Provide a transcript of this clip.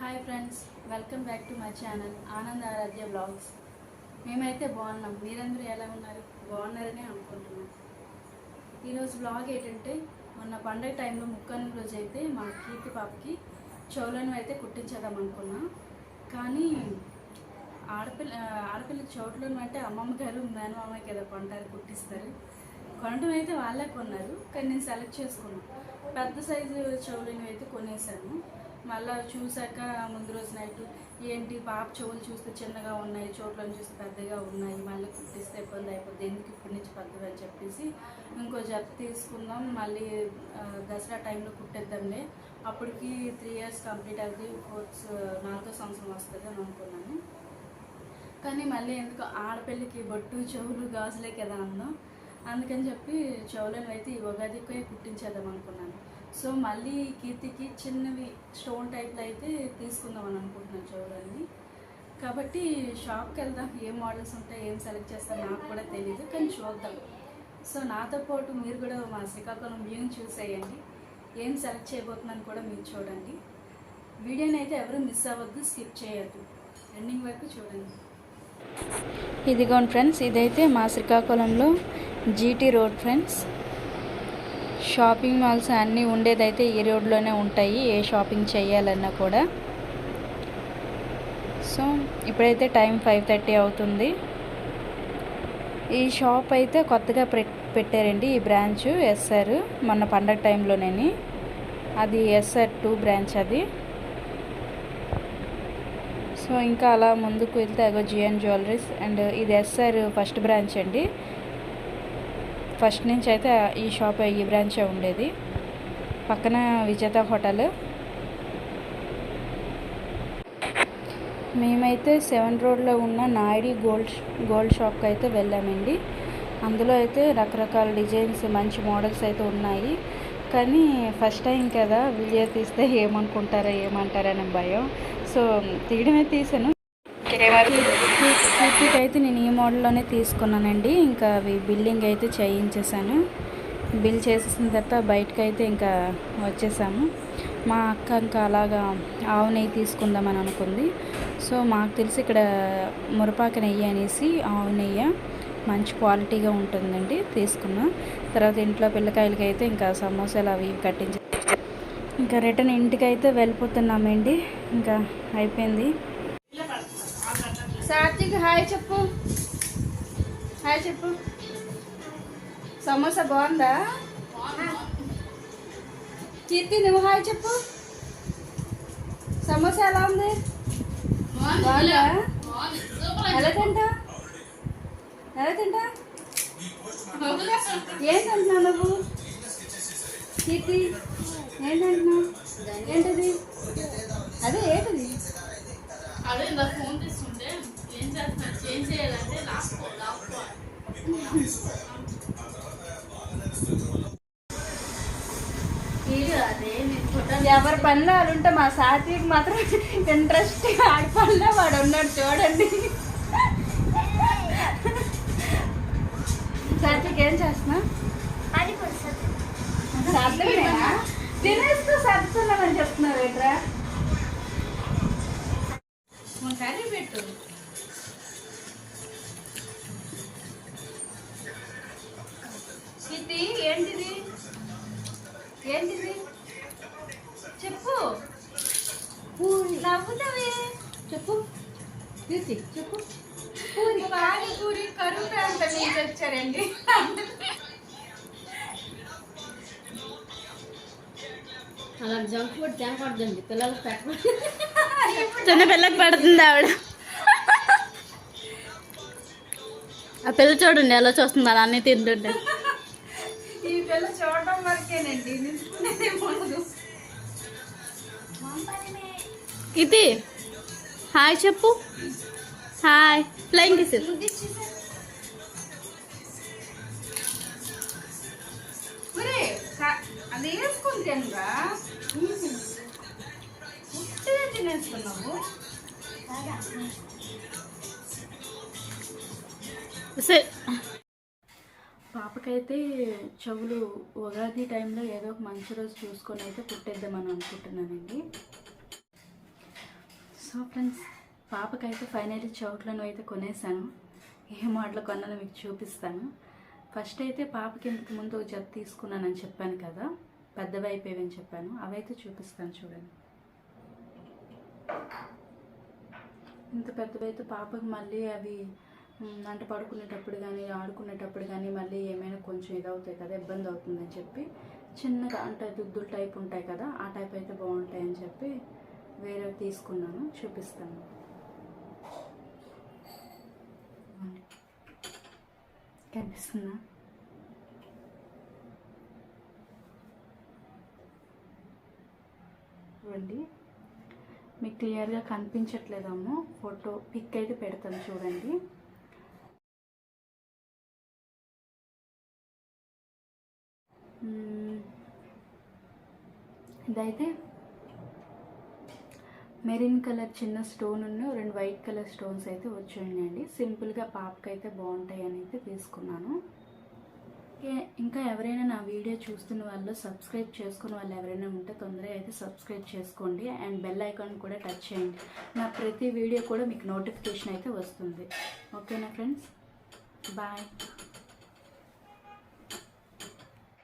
Hi friends welcome back to my channel Anand Aradhya vlogs మేమైతే బాగున్నాం. మీరందరూ ఎలా ఉన్నారు? బాగున్నారని అనుకుంటున్నాం. ఈరోజు బ్లాగ్ ఏంటంటే మొన్న పండగ టైంలో ముక్కన్న రోజు అయితే మా కీర్తి పాపకి చెవులను అయితే కుట్టించేద్దాం అనుకున్నా. కానీ ఆడపిల్ల ఆడపిల్ల చెవులను అంటే అమ్మమ్మ గారు మేనమామ కదా కొంటారు కుట్టిస్తారు. కొనడం అయితే వాళ్ళే కొన్నారు కానీ నేను సెలెక్ట్ చేసుకున్నాను పెద్ద సైజు చెవులను అయితే కొనేసాను. మళ్ళీ చూసాక ముందు రోజు నైట్ ఏంటి పాప చెవులు చూస్తే చిన్నగా ఉన్నాయి చోట్లను చూస్తే పెద్దగా ఉన్నాయి మళ్ళీ కుట్టిస్తే ఇబ్బంది అయిపోద్ది ఎందుకు ఇప్పటి నుంచి పెద్దగా అని చెప్పేసి ఇంకో జత తీసుకుందాం మళ్ళీ దసరా టైంలో కుట్టేద్దాంలే. అప్పటికి త్రీ ఇయర్స్ కంప్లీట్ అవుతుంది ఫోర్త్ నాలుగో సంవత్సరం వస్తుంది అని అనుకున్నాను. కానీ మళ్ళీ ఎందుకు ఆడపిల్లకి బొట్టు చెవులు గాజులే కదా అన్నాం. అందుకని చెప్పి చెవులను అయితే ఈ ఉగాదికే కుట్టించేద్దాం అనుకున్నాను. సో మళ్ళీ కీర్తికి చిన్నవి స్టోన్ టైప్లో అయితే తీసుకుందాం అని అనుకుంటున్నాను చూడండి. కాబట్టి షాప్కి వెళ్దాం ఏ మోడల్స్ ఉంటాయి ఏం సెలెక్ట్ చేస్తాం నాకు కూడా తెలియదు కానీ చూద్దాం. సో నాతో పాటు మీరు కూడా మా శ్రీకాకుళం వ్యూని చూసేయండి. ఏం సెలెక్ట్ చేయబోతున్నాను కూడా మీరు చూడండి. వీడియోని అయితే ఎవరు మిస్ అవ్వద్దు స్కిప్ చేయొద్దు. ఎండింగ్ వరకు చూడండి. ఇదిగోండి ఫ్రెండ్స్ ఇదైతే మా శ్రీకాకుళంలో GT road friends. Shopping malls అన్నీ ఉండేదైతే ఈ రోడ్లోనే ఉంటాయి. ఏ షాపింగ్ చేయాలన్నా కూడా. సో ఇప్పుడైతే టైం ఫైవ్ థర్టీ అవుతుంది. ఈ షాప్ అయితే కొత్తగా పెట్టారండి. ఈ బ్రాంచ్ ఎస్ఆర్ మొన్న పండగ టైంలోనేని. అది ఎస్ఆర్ టూ బ్రాంచ్ అది. సో ఇంకా అలా ముందుకు వెళ్తే అగో జిఎన్ జ్యువెలరీస్ అండ్ ఇది ఎస్ఆర్ ఫస్ట్ బ్రాంచ్ అండి. ఫస్ట్ నుంచి అయితే ఈ షాప్ ఈ బ్రాంచే ఉండేది. పక్కన విజేత హోటల్. మేమైతే సెవెన్ రోడ్లో ఉన్న నాయుడి గోల్డ్ గోల్డ్ షాప్కి అయితే వెళ్ళామండి. అందులో అయితే రకరకాల డిజైన్స్ మంచి మోడల్స్ అయితే ఉన్నాయి. కానీ ఫస్ట్ టైం కదా వీడియో తీస్తే ఏమనుకుంటారో ఏమంటారనే భయం. సో తీయడమే తీసాను. కుర్తీకి అయితే నేను ఈ మోడల్లోనే తీసుకున్నానండి. ఇంకా అవి బిల్లింగ్ అయితే చేయించేసాను బిల్ చేసేసిన తర్వాత బయటకు అయితే ఇంకా వచ్చేసాము. మా అక్క ఇంకా అలాగా ఆవు నెయ్యి తీసుకుందామని అనుకుంది. సో మాకు తెలిసి ఇక్కడ మురపాక నెయ్యి అనేసి ఆవు నెయ్యి మంచి క్వాలిటీగా ఉంటుందండి తీసుకున్నాం. తర్వాత ఇంట్లో పిల్లకాయలకి అయితే ఇంకా సమోసాలు అవి ఇవి ఇంకా రిటర్న్ ఇంటికి అయితే వెళ్ళిపోతున్నామండి. ఇంకా అయిపోయింది. సాత్విక్ హాయ్ చెప్పు. హాయ్ చెప్పు. సమోసా బాగుందా? కీర్తి నువ్వు హాయ్ చెప్పు. సమోసా ఎలా ఉంది? బాగుందా. ఎలా తింటా? ఎలా తింటా? ఏం తింటున్నావు నువ్వు? కీర్తి ఏం తింటున్నావు? ఏంటది? ఎవరి పనిలో వాళ్ళు ఉంటే మా సాత్విక్ మాత్రం ఇంట్రెస్ట్ ఆడి పనిలో వాడు ఉన్నాడు చూడండి. సాత్విక్ ఏం చేస్తున్నా? సర్దమేనా తినేస్తూ సర్దుతున్నామని చెప్తున్నారు ఏంట్రా? నవ్వుతావే. చెప్పు. కీర్తి చెప్పు. పూరి పానీపూరి కరువు ప్రాంతం నుంచి వచ్చారండి. అలా జంక్ ఫుడ్ తినకూడదండి. పిల్లలకు పెట్టకూడదు. చిన్న పిల్లకి పడుతుంది ఆవిడ. ఆ పిల్ల చూడండి ఎలా చూస్తుంది అలా అన్నీ తింటుంటే. ఈ పిల్ల చూడడం వరకేనండి. నిలుచుకునేది ఉండదు ఇది. హాయ్ చెప్పు. హాయ్. ఫ్లైంగ్ కిస్ ఒరే, కా- అది వేసుకుని తినరా? ఉట్టిగా తినేసుకున్నావు. పాపకైతే చెవులు ఉగాది టైంలో ఏదో ఒక మంచి రోజు చూసుకొని అయితే కుట్టేద్దామని అనుకుంటున్నానండి. సో ఫ్రెండ్స్ పాపకైతే ఫైనల్లీ చౌట్లను అయితే కొనేసాను. ఏ మోడల్ కొన్నానో మీకు చూపిస్తాను. ఫస్ట్ అయితే పాపకి ఇంతకు ముందు ఒక జత తీసుకున్నానని చెప్పాను కదా. పెద్దవి అయిపోయావని చెప్పాను. అవైతే చూపిస్తాను చూడండి. ఇంత పెద్దవైతే పాపకి మళ్ళీ అవి అంటే పడుకునేటప్పుడు కానీ ఆడుకునేటప్పుడు కానీ మళ్ళీ ఏమైనా కొంచెం ఇదవుతాయి కదా ఇబ్బంది అవుతుందని చెప్పి చిన్నగా అంటే దుద్దులు టైప్ ఉంటాయి కదా ఆ టైప్ అయితే బాగుంటాయని చెప్పి వేరే తీసుకున్నాను చూపిస్తాను. కనిపిస్తుందా? చూడండి. మీకు క్లియర్గా కనిపించట్లేదేమో ఫోటో పిక్ అయితే పెడతాను చూడండి. ఇదైతే మెరిన్ కలర్ చిన్న స్టోన్ ఉన్న రెండు వైట్ కలర్ స్టోన్స్ అయితే వచ్చాయండి సింపుల్గా పాపకి అయితే బాగుంటాయి అని అయితే తీసుకున్నాను. ఇంకా ఎవరైనా నా వీడియో చూస్తున్న వాళ్ళు సబ్స్క్రైబ్ చేసుకున్న వాళ్ళు ఎవరైనా ఉంటే తొందరగా అయితే సబ్స్క్రైబ్ చేసుకోండి. అండ్ బెల్ ఐకాన్ కూడా టచ్ చేయండి. నా ప్రతి వీడియో కూడా మీకు నోటిఫికేషన్ అయితే వస్తుంది. ఓకేనా ఫ్రెండ్స్? బాయ్.